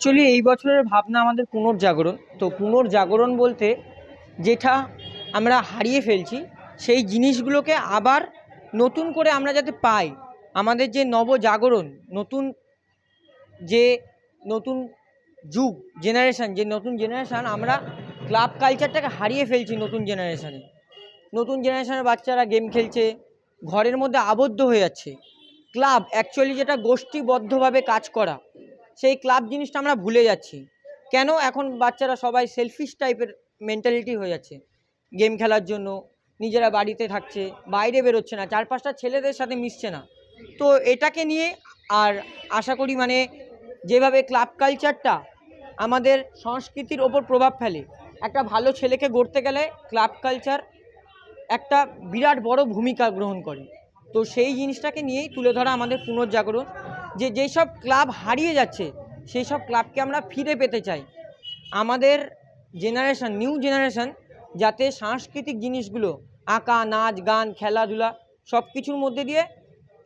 Actually এই বছরের ভাবনা আমাদের পুনর্জাগরণ। তো পুনর্জাগরণ বলতে যেটা আমরা হারিয়ে ফেলছি, সেই জিনিসগুলোকে আবার নতুন করে আমরা যাতে পাই, আমাদের যে নবজাগরণ, নতুন যে নতুন যুগ জেনারেশান যে নতুন জেনারেশান আমরা ক্লাব কালচারটাকে হারিয়ে ফেলছি নতুন জেনারেশানে নতুন জেনারেশনের বাচ্চারা গেম খেলছে, ঘরের মধ্যে আবদ্ধ হয়ে যাচ্ছে। ক্লাব অ্যাকচুয়ালি যেটা গোষ্ঠীবদ্ধভাবে কাজ করা সেই ক্লাব জিনিসটা আমরা ভুলে যাচ্ছি। কেন এখন বাচ্চারা সবাই সেলফিশ টাইপের মেন্টালিটি হয়ে যাচ্ছে। গেম খেলার জন্য, নিজেরা বাড়িতে থাকছে, বাইরে বেরোচ্ছে না চার পাঁচটা ছেলেদের সাথে মিশছে না। তো এটাকে নিয়ে আর আশা করি মানে যেভাবে ক্লাব কালচারটা আমাদের সংস্কৃতির ওপর প্রভাব ফেলে, একটা ভালো ছেলেকে গড়তে গেলে ক্লাব কালচার একটা বিরাট বড় ভূমিকা গ্রহণ করে। তো সেই জিনিসটাকে নিয়েই তুলে ধরা আমাদের পুনর্জাগরণ। যে যেই সব ক্লাব হারিয়ে যাচ্ছে, সেই সব ক্লাবকে আমরা ফিরে পেতে চাই। আমাদের জেনারেশান নিউ জেনারেশান যাতে সাংস্কৃতিক জিনিসগুলো, আঁকা, নাচ, গান, খেলাধুলা সব কিছুর মধ্যে দিয়ে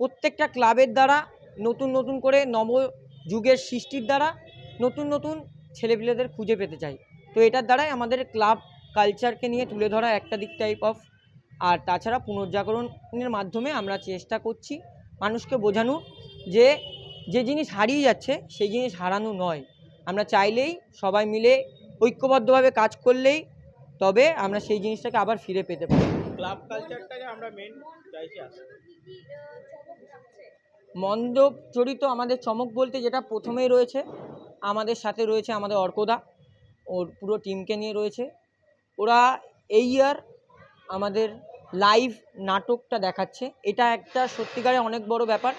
প্রত্যেকটা ক্লাবের দ্বারা, নতুন নতুন করে নব যুগের সৃষ্টির দ্বারা, নতুন নতুন ছেলেপিলেদের খুঁজে পেতে চাই। তো এটার দ্বারাই আমাদের ক্লাব কালচারকে নিয়ে তুলে ধরা একটা দিক টাইপ অফ আর তাছাড়া পুনর্জাগরণের মাধ্যমে আমরা চেষ্টা করছি মানুষকে বোঝানো যে যে জিনিস হারিয়ে যাচ্ছে সেই জিনিস হারানো নয়। আমরা চাইলেই সবাই মিলে ঐক্যবদ্ধভাবে কাজ করলেই তবে আমরা সেই জিনিসটাকে আবার ফিরে পেতে পারি। ক্লাব কালচারটাকে আমরা মেন চাইছি আসতে চরিত আমাদের চমক বলতে যেটা প্রথমেই রয়েছে আমাদের সাথে রয়েছে আমাদের অর্কদা। ওর পুরো টিমকে নিয়ে রয়েছে। ওরা এই ইয়ার আমাদের লাইভ নাটকটা দেখাচ্ছে। এটা একটা সত্যিকারে অনেক বড় ব্যাপার।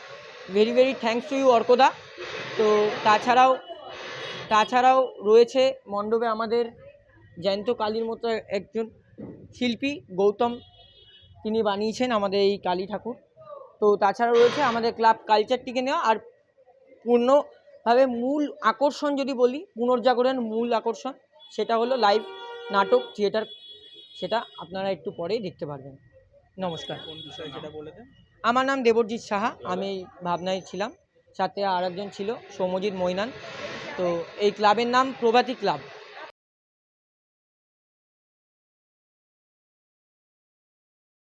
Very very thanks to you অর্কদা তো তাছাড়াও তাছাড়াও রয়েছে মণ্ডপে আমাদের জ্যান্ত কালীর মতো একজন শিল্পী, গৌতম। তিনি বানিয়েছেন আমাদের এই কালী ঠাকুর। তো তাছাড়া রয়েছে আমাদের ক্লাব কালচারটিকে নেওয়া আর পূর্ণভাবে মূল আকর্ষণ যদি বলি পুনর্জাগরণের মূল আকর্ষণ, সেটা হলো লাইভ নাটক থিয়েটার সেটা আপনারা একটু পরেই দেখতে পারবেন। নমস্কার। কোন বিষয় সেটা বলে দেন? আমার নাম দেবরজিৎ সাহা, আমি ভাবনায় ছিলাম। সাথে আরেকজন ছিল সৌম্যজিৎ মৈনান। তো এই ক্লাবের নাম প্রভাতী ক্লাব।